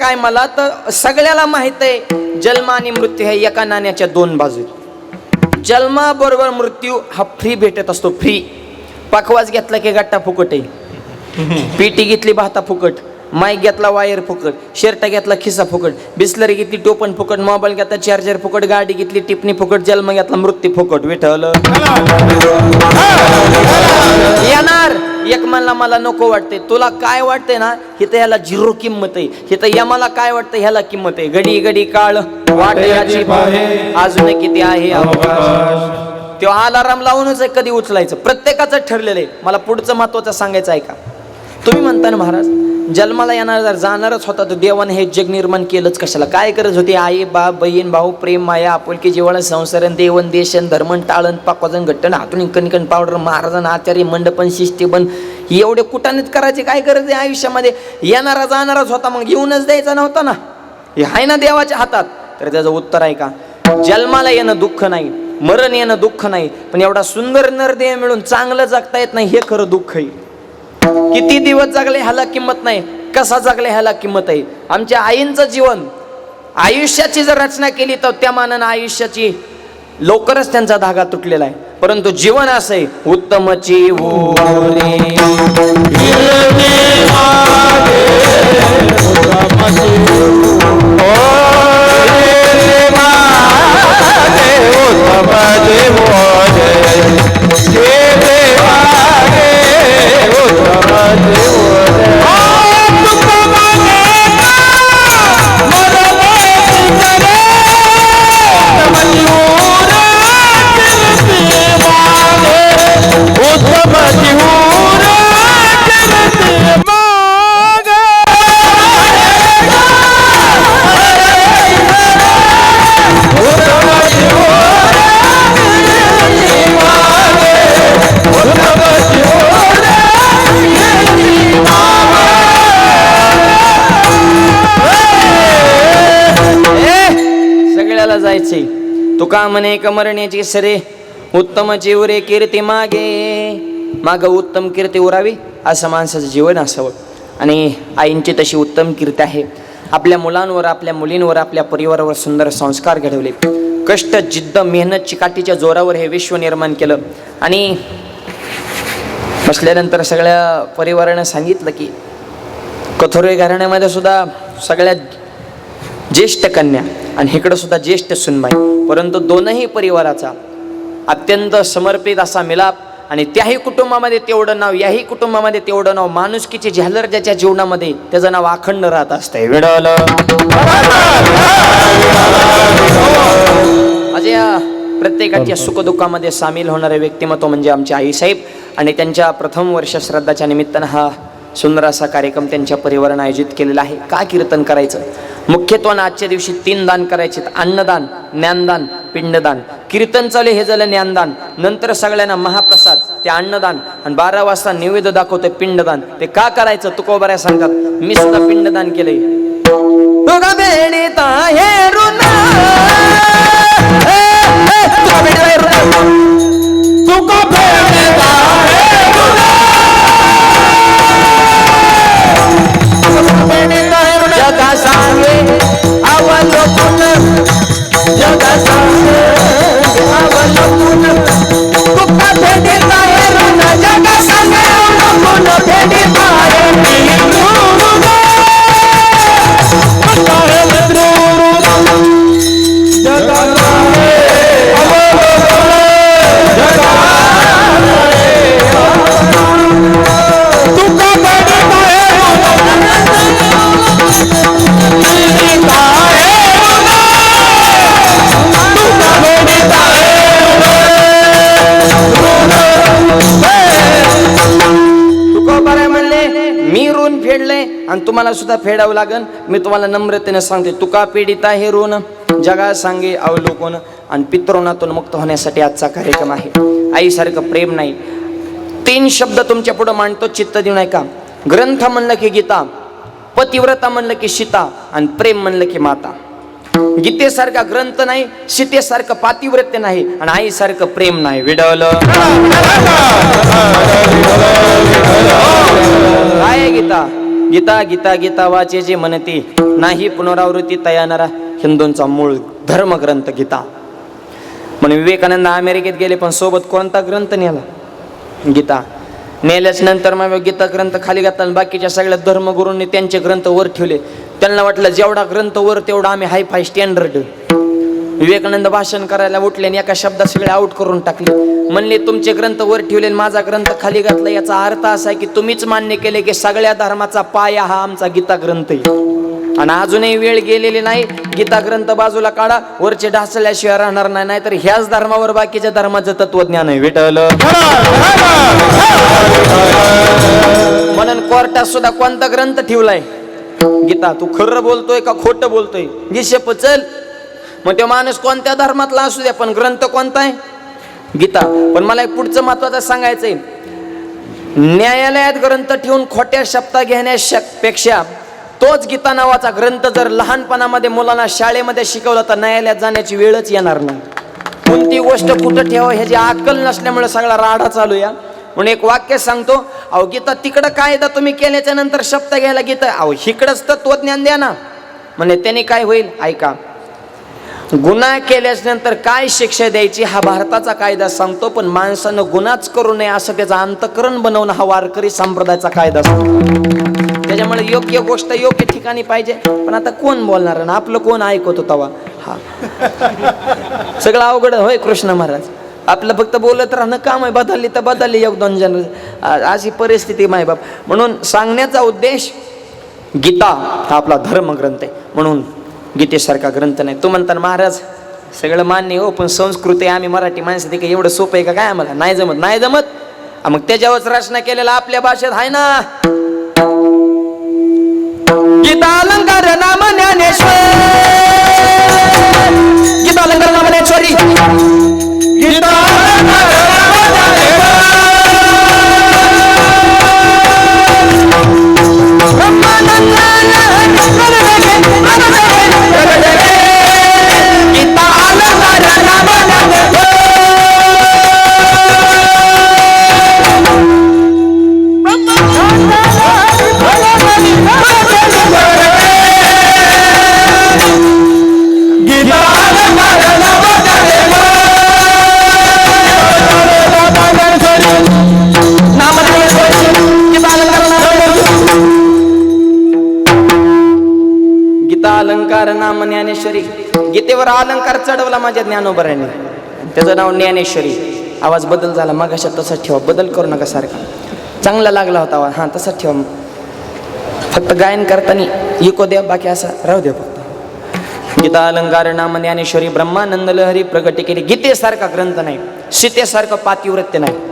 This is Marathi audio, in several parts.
काय मला तर सगळ्याला माहीत आहे जन्म आणि मृत्यू हे एका नाण्याच्या दोन बाजू. जन्माबरोबर मृत्यू हा फ्री भेटत असतो फ्री पाकवाज घेतला की गट्टा फुकट आहे. पेटी घेतली भाता फुकट. माईक घेतला वायर फुकट. शर्ट घेतला खिसा फुकट. बिस्लरी घेतली टोपण फुकट. मोबाईल घेतला चार्जर फुकट. गाडी घेतली टिपणी फुकट. जन्म घेतला मृत्यू फुकट. विठल येणार. एक म्हणला मला नको वाटते तुला काय वाटते ना हिथं ह्याला झिरो किंमत आहे. हिथं यमाला काय वाटतं ह्याला किंमत आहे. घडी घडी काळ वाट अजून किती आहे अवकाश. तेव्हा अलाराम लावूनच आहे कधी उचलायचं? प्रत्येकाचं ठरलेलं आहे. मला पुढचं महत्वाचं सांगायचं आहे का? तुम्ही म्हणता ना महाराज जन्माला येणार जर जाणारच होता तर देवाने हे जग निर्माण केलंच कशाला? काय करत होते? आई बाप बहीण भाऊ प्रेम माया आपुलकी जेवण संसारण देवन देशन धर्मन टाळण पाकवाजन घट्टण हातून कणकण पावडर महाराजन आचार्य मंडपन शिष्टीबन एवढे कुटानेच करायचे काय गरज आहे आयुष्यामध्ये? येणारा जाणाराच होता मग येऊनच द्यायचा नव्हता ना? हे आहे ना देवाच्या हातात? तर त्याचं उत्तर आहे का? जन्माला येणं दुःख नाही मरण येणं दुःख नाही पण एवढा सुंदर नरदेह मिळून चांगलं जगता येत नाही हे खरं दुःख आहे. किती दिवस जगले ह्याला किंमत नाही कसा जगले ह्याला किंमत आहे? आमच्या आईंचं जीवन आयुष्याची जर रचना केली तर त्या मानानं आयुष्याची लवकरच त्यांचा धागा तुटलेला आहे. परंतु जीवन असं आहे उत्तमची उत्तम जायचे. तुका म्हणे कमरण्याची सरे उत्तम जीवरे कीर्ती मागे. माग उत्तम कीर्ती उरावी असं माणसाचं जीवन असावं. आणि आईंची तशी उत्तम कीर्ती आहे. आपल्या मुलांवर आपल्या मुलींवर आपल्या परिवारावर सुंदर संस्कार घडवले. कष्ट जिद्द मेहनत चिकाटीच्या जोरावर हे विश्व निर्माण केलं. आणि बसल्यानंतर सगळ्या परिवारानं सांगितलं की कथोरे घराण्यामध्ये सुद्धा सगळ्यात ज्येष्ठ कन्या आणि इकडं सुद्धा ज्येष्ठ सुनबाई. परंतु दोनही परिवाराचा अत्यंत समर्पित असा मिलाप आणि त्याही कुटुंबामध्ये तेवढं नाव याही कुटुंबामध्ये तेवढं नाव माणुसकीची झालर ज्याच्या जीवनामध्ये त्याचं नाव अखंड राहत असतंय. विडल अजय प्रत्येकाच्या सुखदुःखामध्ये सामील होणारे व्यक्तिमत्व म्हणजे आमचे आईसाहेब आणि त्यांच्या प्रथम वर्ष श्रद्धाच्या निमित्तानं हा सुंदर असा कार्यक्रम त्यांच्या परिवारानं आयोजित केलेला आहे. का कीर्तन करायचं? मुख्यत्वानं आजच्या दिवशी तीन दान करायचे अन्नदान ज्ञानदान पिंडदान. कीर्तन चालू हे झालं ज्ञानदान. नंतर सगळ्यांना महाप्रसाद ते अन्नदान. आणि बारा वाजता निवेद दाखवतोय पिंडदान. ते का करायचं? तुकोबऱ्या सांगतात मी सुद्धा पिंडदान केलंय. तुम्हाला सुद्धा फेडावं लागन. मी तुम्हाला नम्रतेने सांगते तुका पीडिता हे ऋण. जगा सांगे अवलोकन आणि पितृणातून मुक्त होण्यासाठी आजचा कार्यक्रम आहे. आईसारखं प्रेम नाही. तीन शब्द तुमच्यापुढे मांडतो चित्त देऊन ऐका ग्रंथ म्हणलं की गीता पतिव्रता म्हणलं की सीता आणि प्रेम म्हणलं की माता. गीतेसारखा ग्रंथ नाही सीतेसारखं पातिव्रत्य नाही आणि आईसारखं प्रेम नाही. विडवलं. काय गीता? गीता गीता गीता गीता म्हणती म्हणते नाही पुनरावृत्ती येणारा हिंदूंचा मूळ धर्मग्रंथ गीता. म्हणून विवेकानंद अमेरिकेत गेले पण सोबत कोणता ग्रंथ नेला? गीता. नेल्याच नंतर मग गीता ग्रंथ खाली घातला बाकीच्या सगळ्या धर्मगुरूंनी त्यांचे ग्रंथ वर ठेवले. त्यांना वाटलं जेवढा ग्रंथ वर तेवढा आम्ही हाय फाय स्टँडर्ड विवेकानंद भाषण करायला उठले आणि एका शब्दात सगळे आउट करून टाकले. म्हणले तुमचे ग्रंथ वर ठेवले आणि माझा ग्रंथ खाली घातला. याचा अर्थ असा आहे की तुम्हीच मान्य केले की सगळ्या धर्माचा पाया हा आमचा गीता ग्रंथ आहे. आणि अजूनही वेळ गेलेली नाही. गीता ग्रंथ बाजूला काढा. वरचे ढासल्याशिवाय राहणार नाही. नाहीतर ह्याच धर्मावर बाकीच्या धर्माचं तत्वज्ञान आहे विटल म्हणून कोर्टात सुद्धा कोणता ग्रंथ ठेवलाय? गीता तू खरं बोलतोय का खोटं बोलतोय? गिशेप चल. मग तो माणूस कोणत्या धर्मातला असू द्या पण ग्रंथ कोणता आहे? गीता. पण मला एक पुढचं महत्वाचं सांगायचंय न्यायालयात ग्रंथ ठेवून खोट्या शब्द घेण्यापेक्षा तोच गीता नावाचा ग्रंथ जर लहानपणामध्ये मुलांना शाळेमध्ये शिकवला तर न्यायालयात जाण्याची वेळच येणार नाही. कोणती गोष्ट कुठं ठेवा ह्याची अक्कल नसल्यामुळे सगळा राडा चालू या म्हणून एक वाक्य सांगतो अहो गीता तिकडं कायदा तुम्ही केल्याच्यानंतर शब्द घ्यायला गीता अहो इकडंच तत्वज्ञान द्या ना. म्हणजे त्याने काय होईल? ऐका गुन्हा केल्याच्यानंतर काय शिक्षा द्यायची हा भारताचा कायदा सांगतो पण माणसानं गुन्हाच करू नये असं त्याचं अंतकरण बनवणं हा वारकरी संप्रदायाचा कायदा सांगतो. त्याच्यामुळे योग्य गोष्ट योग्य ठिकाणी पाहिजे. पण आता कोण बोलणार? आपलं कोण ऐकवतो तवा? हा. सगळं अवघड होय कृष्ण महाराज. आपलं फक्त बोलत राहणं काम आहे. बदलली तर बदलली एक दोन जण. अशी परिस्थिती माय बाप म्हणून सांगण्याचा उद्देश गीता हा आपला धर्मग्रंथ आहे. म्हणून गीतेसारखा ग्रंथ नाही. तू म्हणताना महाराज सगळं मान्य हो पण संस्कृती आम्ही मराठी माणसं ते काही एवढं सोपं आहे का? काय आम्हाला? नाही जमत नाही जमत. मग त्याच्यावरच रचना केलेला आपल्या भाषेत आहे ना. गीता अलंकार नाम ज्ञानेश्वर. अलंकार नाम ज्ञानेश्वरी. गीतेवर अलंकार चढवला माझ्या ज्ञानोबराने त्याचं नाव ज्ञानेश्वरी. आवाज बदल झाला. मग अशा तसाच ठेवा. बदल करू नका सारखा. चांगला लागला होता आवाज. हां तसाच ठेवा. फक्त गायन करताना इको द्या बाकी असा राहू द्या फक्त. गीता अलंकार नाम ज्ञानेश्वरी ब्रह्मानंद लहरी प्रगती केली. गीतेसारखा ग्रंथ नाही. सीतेसारखं पातिव्रत्य नाही.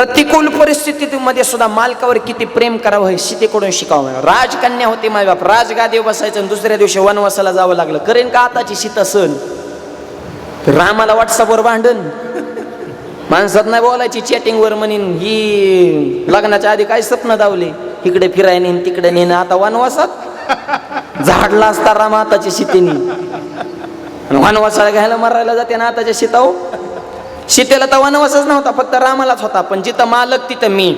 प्रतिकूल परिस्थितीमध्ये सुद्धा मालकावर किती प्रेम करावं हे सीतेकडून शिकावं राजकन्या होते माझे बाप. राजगादेव बसायचं आणि दुसऱ्या दिवशी वनवासाला जावं लागलं. करेन का आताची सीता सण रामाला व्हॉट्सअपवर भांडण. माणसात नाही बोलायची चॅटिंगवर म्हणीन ही लग्नाच्या आधी काय स्वप्न दावले? इकडे फिराय नेन तिकडे नेन आता वनवासात झाडला असता राम आताची सीतेनी. आणि वनवासाला घ्यायला मरायला जाते ना आताच्या सीताओ सीतेला तर वनवासच नव्हता फक्त रामालाच होता. पण जिथं मालक तिथं मी.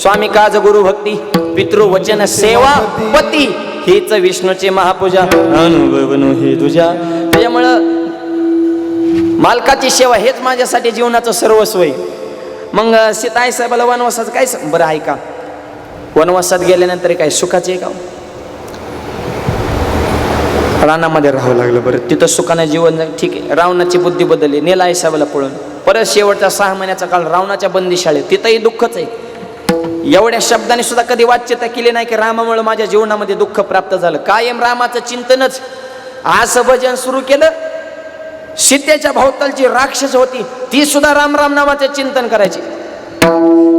स्वामी काज गुरु भक्ती पितृ वचन सेवा पती हेच विष्णूचे महापूजा. अनुभवनो हे तुझ्या. त्याच्यामुळं मालकाची सेवा हेच माझ्यासाठी जीवनाचं सर्वस्व आहे. मग सीताई साहेबाला वनवासाचं काय बरं ऐका. वनवासात गेल्यानंतर काय सुखाचे आहे का? रानामध्ये राहावं लागलं बरं. तिथं सुखानं जीवन ठीक आहे. रावणाची बुद्धी बदलली. नेला आई साहेबाला पळून. परत शेवटचा सहा महिन्याचा काळ रावणाच्या बंदीशाळेत तिथंही दुःखच आहे. एवढ्या शब्दाने सुद्धा कधी वाच्यता केली नाही की रामामुळे माझ्या जीवनामध्ये दुःख प्राप्त झालं. कायम रामाचं चिंतनच. असं भजन सुरू केलं. सीतेच्या भोवतालची राक्षस होती ती सुद्धा राम राम नामाचं चिंतन करायची.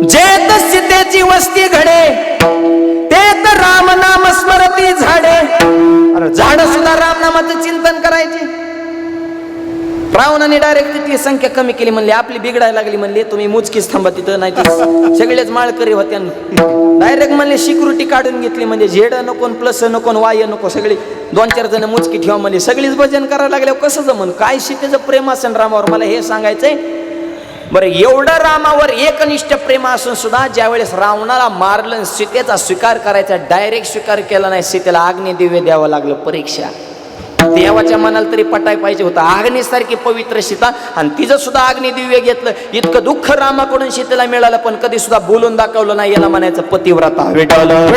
जेत सीतेची वस्ती घडे तेत राम नाम स्मरती झाडे. झाड सुद्धा राम नामाचं चिंतन करायची. रावणाने डायरेक्ट तिथली संख्या कमी केली म्हणली आपली बिघडायला लागली म्हणली तुम्ही मुचकीच थांबा तिथं नाही तर सगळेच माळकरी होत्या डायरेक्ट म्हणले सिक्युरिटी काढून घेतली म्हणजे झेड नको प्लस नको वाय नको सगळी दोन चार जण मुचकी ठेवा म्हणले. सगळीच भजन करायला लागले कसं जमन? काय सीतेचं प्रेम असेल रामावर? मला हे सांगायचंय. बरं एवढं रामावर एकनिष्ठ प्रेम असून सुद्धा ज्यावेळेस रावणाला मारलं सीतेचा स्वीकार करायचा डायरेक्ट स्वीकार केला नाही सीतेला अग्नी दिव्य द्यावं लागलं परीक्षा. देवाच्या मनाला तरी पटाय पाहिजे होता. अग्नीसारखी पवित्र सीता आणि तिचं सुद्धा अग्नी दिव्य घेतलं. इतकं दुःख रामाकडून सीतेला मिळालं पण कधी सुद्धा बोलून दाखवलं नाही याला म्हणायचं पतिव्रता. भेटवलं